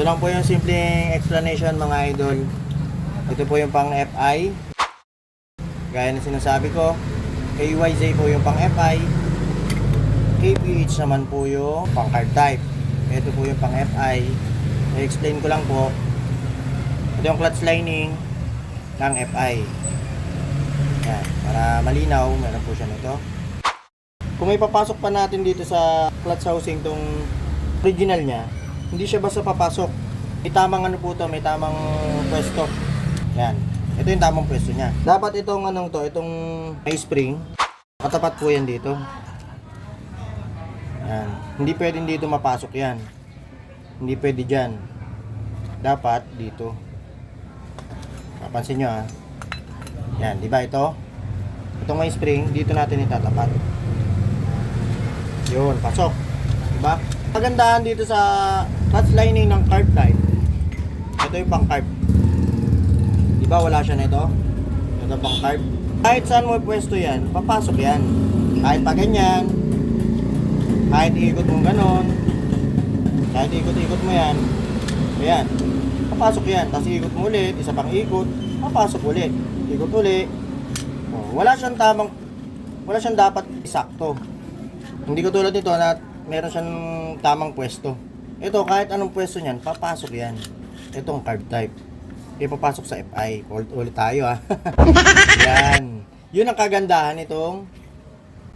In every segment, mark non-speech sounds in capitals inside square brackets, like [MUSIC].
Ito lang po yung simpleng explanation mga idol. Ito po yung pang FI. Gaya ng sinasabi ko, KYZ po yung pang FI. KPH naman po yung pang card type. Ito po yung pang FI. I-explain ko lang po. Ito yung clutch lining ng FI. Yan, para malinaw, meron po siya nito. Kung may papasok pa natin dito sa clutch housing tong original niya, hindi siya basta papasok. May tamang ano po to, may tamang pwesto. Yan. Ito yung tamang pwesto niya. Dapat itong anong to, itong high spring, katapat po yan dito. Yan. Hindi pwedeng dito mapasok yan. Hindi pwede dyan. Dapat dito. Papansin nyo ha. Yan, di ba ito? Itong may spring, dito natin itatapat. Yun, pasok. Diba? Kagandahan dito sa clutch lining ng carb type. Ito yung pang carb. Diba wala siya nito? Ito pang carb. Kahit saan mo pwesto yan, papasok yan. Kahit pa ganyan, kahit ikot mo ganon, kahit ikot-ikot mo yan, ayan, papasok yan. Tapos ikot mo ulit, isa pang ikot, papasok ulit. Ikot ulit. Oh, wala siyang tamang, wala siyang dapat isakto. Hindi ko tulad nito na meron siyang tamang pwesto. Ito, kahit anong pwesto niyan, papasok yan. Itong card type. Ipapasok sa FI. Ulit, ulit tayo ha. [LAUGHS] yan. Yun ang kagandahan nitong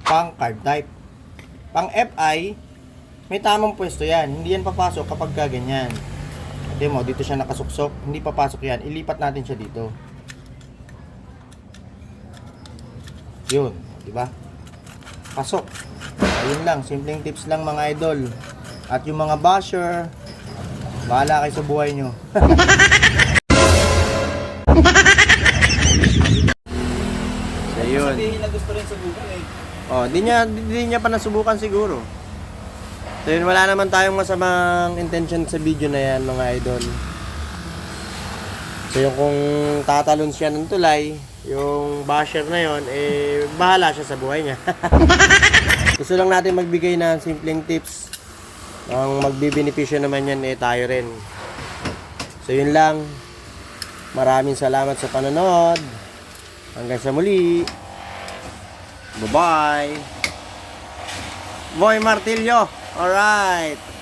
pang card type. Pang FI, may tamang pwesto yan. Hindi yan papasok kapag ka ganyan. Ate mo, dito siya nakasuksok. Hindi papasok yan. Ilipat natin siya dito. Yun. Di ba? Pasok. Ayun lang. Simpleng tips lang mga idol. At yung mga basher, bahala kayo sa buhay nyo. [LAUGHS] Ayun. Sabihin na gusto rin subukan eh. Oh, di niya di niya pa nasubukan siguro. So yun, wala naman tayong masamang intention sa video na yan mga idol. So yung kung tatalon siya ng tulay, yung basher na yon eh bahala siya sa buhay niya. [LAUGHS] Gusto lang natin magbigay ng simpleng tips. Ang magbibenepisyo naman yan eh tayo rin. So yun lang. Maraming salamat sa panonood. Hanggang sa muli. Bye-bye. Boy Martillo. Alright.